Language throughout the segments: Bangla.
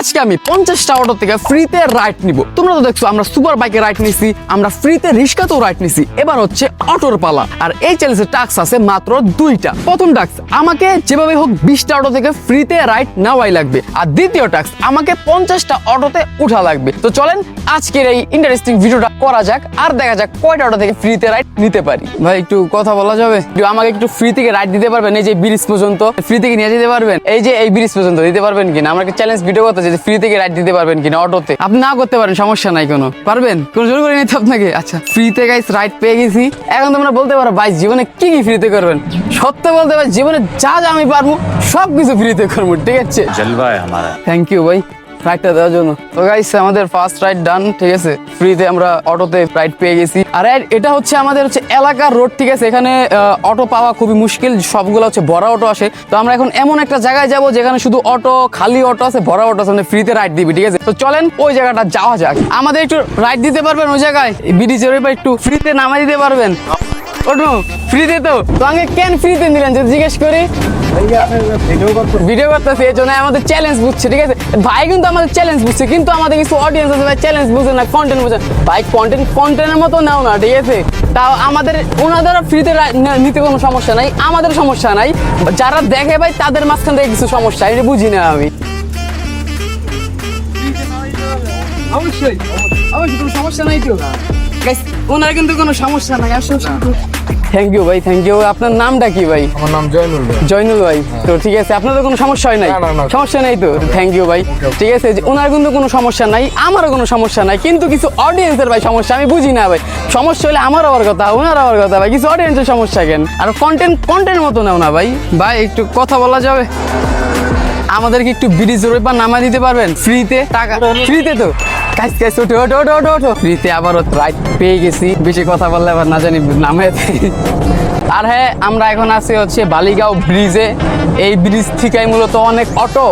আজকে আমি পঞ্চাশটা অটো থেকে ফ্রিতে রাইড নিব। তোমরা তো দেখছ আমরা সুপার বাইকে রাইড নিছি আমরা ফ্রিতে রিক্সাতেও রাইড নিছি। এবার হচ্ছে অটোর পালা। আর এই চ্যালেঞ্জের টাক্স আছে মাত্র দুইটা। প্রথম টাক্স আমাকে যেভাবে হোক বিশটা অটো থেকে ফ্রিতে রাইড নেওয়াই লাগবে। আর দ্বিতীয় টাক্স আমাকে পঞ্চাশটা অটোতে উঠা লাগবে। তো চলেন আজকের এই ইন্টারেস্টিং ভিডিওটা করা যাক আর দেখা যাক কয়টা অটো থেকে ফ্রিতে রাইড নিতে পারি। ভাই একটু কথা বলা যাবে? আমাকে একটু ফ্রি থেকে রাইড দিতে পারবেন? এই যে ব্রিজ পর্যন্ত ফ্রি থেকে নিয়ে যেতে পারবেন? এই যে এই ব্রিজ পর্যন্ত দিতে পারবেন কিনা? আমাকে চ্যালেঞ্জ ভিডিও করতে যে ফ্রি থেকে রাইড দিতে পারবেন কিনা অটোতে। আপনি না করতে পারেন সমস্যা নাই কোনো। পারবেন? কোনো জোর করে নিতে আপনাকে? আচ্ছা ফ্রিতে গাইস রাইড পেয়ে গেছি। এখন তোমরা বলতে পারো ভাই জীবনে কি কি ফ্রিতে করবেন? সত্য বলতে পারো জীবনে যা যা আমি পারব সব কিছু ফ্রিতে করব ঠিক আছে? থ্যাংক ইউ ভাই। রাইডটা দেওয়ার জন্য। তো গাইস আমাদের ফার্স্ট রাইড ডান ঠিক আছে? ফ্রিতে আমরা অটোতে রাইড পেয়ে গেছি। আর এটা হচ্ছে আমাদের হচ্ছে এলাকার রোড ঠিক আছে? এখানে অটো পাওয়া খুবই মুশকিল, সবগুলো হচ্ছে ভরা অটো আসে। তো আমরা এখন এমন একটা জায়গায় যাব যেখানে শুধু অটো খালি অটো আছে ভরা অটো আছে মানে ফ্রিতে রাইড দিবি, ঠিক আছে? তো চলেন, ওই জায়গাটা যাওয়া যাক। আমাদের একটু রাইড দিতে পারবেন ওই জায়গায়? ব্রিজের একটু ফ্রিতে নামাই দিতে পারবেন? ওটু ফ্রিতে তো। তো আগে কেন ফ্রিতে নিলেন? যদি জিজ্ঞেস করি। ভিডিও করতেছে, এই জন্য আমাদের চ্যালেঞ্জ বুঝছে, ঠিক আছে? ভাই কিন্তু আমাদের চ্যালেঞ্জ বুঝছে, কিন্তু আমাদের কিছু অডিয়েন্স আছে, ভাই চ্যালেঞ্জ বুঝে না কন্টেন্ট বুঝে ভাই কন্টেন্ট কন্টেন্টের মতো নাও না, ঠিক আছে? তাও আমাদের ওনাদের ফ্রিতে নিতে কোনো সমস্যা নাই আমাদের সমস্যা নাই। যারা দেখে ভাই, তাদের মাঝখান থেকে কিছু সমস্যা, এটা বুঝি না আমি। অবশ্যই অবশ্যই, কোনো সমস্যা নাই তো। ওনার কিন্তু কোনো সমস্যা নাই থ্যাংক ইউ ভাই থ্যাংক ইউ আপনার নামটা কি ভাই? আমার নাম জয়নুল ভাই। জয়নুল ভাই। তো ঠিক আছে আপনাদের কোনো সমস্যা হয় নাই। সমস্যা নাই তো? থ্যাংক ইউ ভাই। ঠিক আছে যে ওনার কিন্তু কোনো সমস্যা নাই আমারও কোনো সমস্যা নাই কিন্তু কিছু অডিয়েন্সের ভাই সমস্যা আমি বুঝি না ভাই। সমস্যা হলে আমার আবার কথা ওনার আবার কথা ভাই। কিছু অডিয়েন্সের সমস্যা কেন? আর কন্টেন্ট কন্টেন্ট মতো নাও না ভাই। ভাই একটু কথা বলা যাবে? আমাদেরকে একটু ব্রিজ রোপার নামা দিতে পারবেন? ফ্রিতে টাকা ফ্রিতে তো? কাজ কাজ ওঠো ওঠো ওঠো ওঠো ওঠো। ফ্রিতে আবারও রাইট পেয়ে গেছি। বেশি কথা বললে আবার না জানি নামে আর হ্যাঁ আমরা এখন আছি হচ্ছে বালিগাঁও ব্রিজে। এই ব্রিজ থেকে মূলত অনেক অটো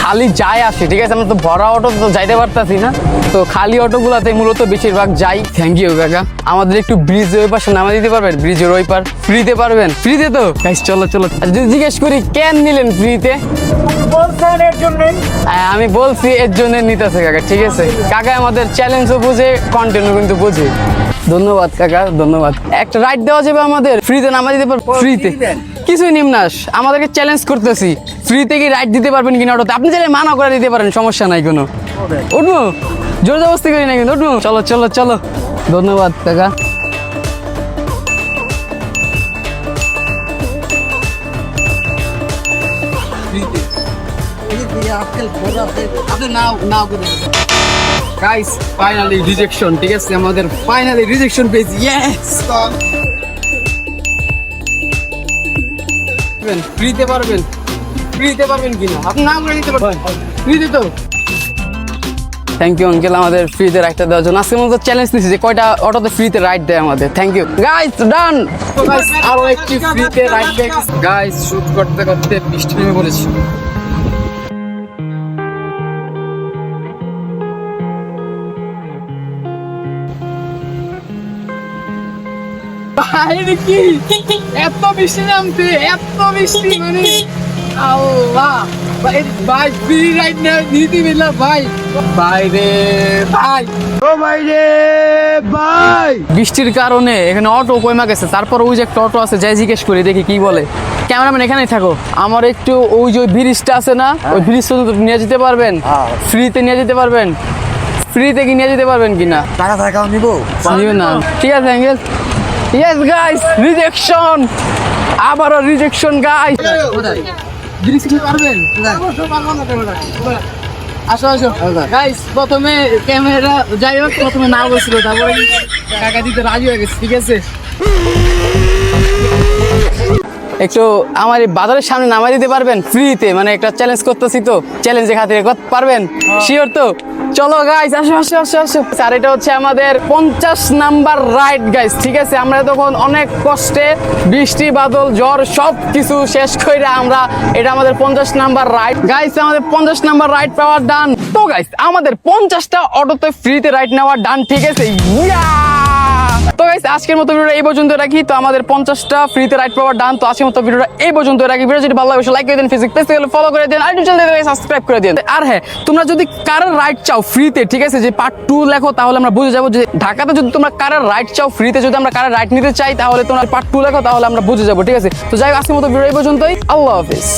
খালি যায় আসে ঠিক আছে? আমরা তো ভরা অটো তো যাইতে পারতাছি না। তো খালি অটোগুলোতে মূলত বেশিরভাগ যাই। থ্যাংক ইউ কাকা। আমাদের একটু ব্রিজের ওই পাশে নামা দিতে পারবেন? ব্রিজের ওই পার। ফ্রিতে পারবেন? ফ্রিতে তো চলো চলো। যদি জিজ্ঞেস করি কেন নিলেন ফ্রিতে আমি বলছি এর জন্য নিতেছে কাকা ঠিক আছে? কাকা আমাদের চ্যালেঞ্জও বুঝে কন্টেন্টও কিন্তু বুঝে। ধন্যবাদ কাকা ধন্যবাদ। একটা রাইড দেওয়া যাবে আমাদের। ফ্রিতে নামা দিতে পারব? ফ্রিতে কিছুই নিমনাস আমাদেরকে চ্যালেঞ্জ করতেছি। ফ্রিতে কি রাইড দিতে পারবেন কিনা ওটাতে আপনি চাইলে মানা করে দিতে পারেন সমস্যা নাই কোনো। উঠবো? জোর জবস্তি করি না কিন্তু উঠবো? চলো চলো চলো। ধন্যবাদ কাকা। গাইস ফাইনালি রিজেকশন ঠিক আছে? আমাদের ফাইনালি রিজেকশন পেয়েছি ইয়েস ফ্রিতে পারবেন ফ্রিতে পারবেন কিনা? আপনি নাম করে দিতে পারবেন। ফ্রিতে তো। থ্যাংক ইউ আঙ্কেল আমাদের ফ্রিতে রাইডটা দেওয়ার জন্য। আজকের মতো চ্যালেঞ্জ নিচ্ছি যে কয়টা অটোতে ফ্রিতে রাইড দেয় আমাদের। থ্যাংক ইউ গাইস ডান আরও একটি ফ্রিতে রাইড দেয় গাইস শুট করতে করতে বৃষ্টি নেমে পড়েছে। বাইরে কি? এত বৃষ্টি নামছে এত বৃষ্টি মানে আল্লাহ। ভাই ভাই ফ্রি রাইড না নিতে দিলা ভাই। বাইরে ভাই। ও বাইরে ভাই। বৃষ্টির কারণে এখানে অটো কইমা গেছে তারপর ওই যে একটা অটো আছে যাই জিজ্ঞেস করি দেখি কি বলে। ক্যামেরাম্যান এখানেই থাকো। আমার একটু ওই যে ব্রিজটা আছে না ওই ব্রিজ পর্যন্ত নিয়ে যেতে পারবেন? ফ্রিতে নিয়ে যেতে পারবেন? ফ্রিতে কি নিয়ে যেতে পারবেন কিনা? টাকা থাকা নিবো না। ঠিক আছে অ্যাঙ্গেল ইয়েস গাইস রিজেকশন আবারও রিজেকশন গাইস পারবেন আসো আসো গাইস প্রথমে ক্যামেরা যাই হোক, প্রথমে না বলছিল, তারপরে টাকা দিতে রাজি হয়ে গেছে, ঠিক আছে? একটু আমার বাজারের সামনে নামাই দিতে পারবেন ফ্রিতে মানে একটা চ্যালেঞ্জ করতেছি তো চ্যালেঞ্জের খাতিরে করতে পারবেন? শিওর তো? চলো গাইস আসো আসো আসো আসো। আর এটা হচ্ছে আমাদের পঞ্চাশ নাম্বার রাইড গাইস ঠিক আছে? আমরা তখন অনেক কষ্টে বৃষ্টি, বাদল, জ্বর সব কিছু শেষ করে আমরা এটা আমাদের পঞ্চাশ নাম্বার রাইড গাইস আমাদের পঞ্চাশ নাম্বার রাইড পাওয়ার ডান তো গাইস আমাদের পঞ্চাশটা অটোতে ফ্রিতে রাইড নেওয়ার ডান ঠিক আছে? ইয়া তো গাইস আজকের মতো ভিডিওটা এই পর্যন্ত রাখি। তো আমাদের পঞ্চাশটা ফ্রিতে রাইট পাওয়ার ডান তো আজকের মতো ভিডিওটা এই পর্যন্ত রাখি। ভিডিও যদি ভালো লাগে লাইক করে দিন ফেসবুক পেজ থেকে ফলো করে দিন, আর চ্যানেল সাবস্ক্রাইব করে দিন। আর হ্যাঁ তোমরা যদি কারের রাইড চাও ফ্রিতে ঠিক আছে, যে পার্ট টু লেখো, তাহলে আমরা বুঝে যাব যে ঢাকাতে যদি তোমরা কারের রাইড চাও ফ্রিতে যদি আমরা কারের রাইড নিতে চাই, তাহলে তোমরা পার্ট টু লেখো, তাহলে আমরা বুঝে যাব, ঠিক আছে? তো যাই আজকের মতো ভিডিও এই পর্যন্তই। আল্লাহ হাফিজ।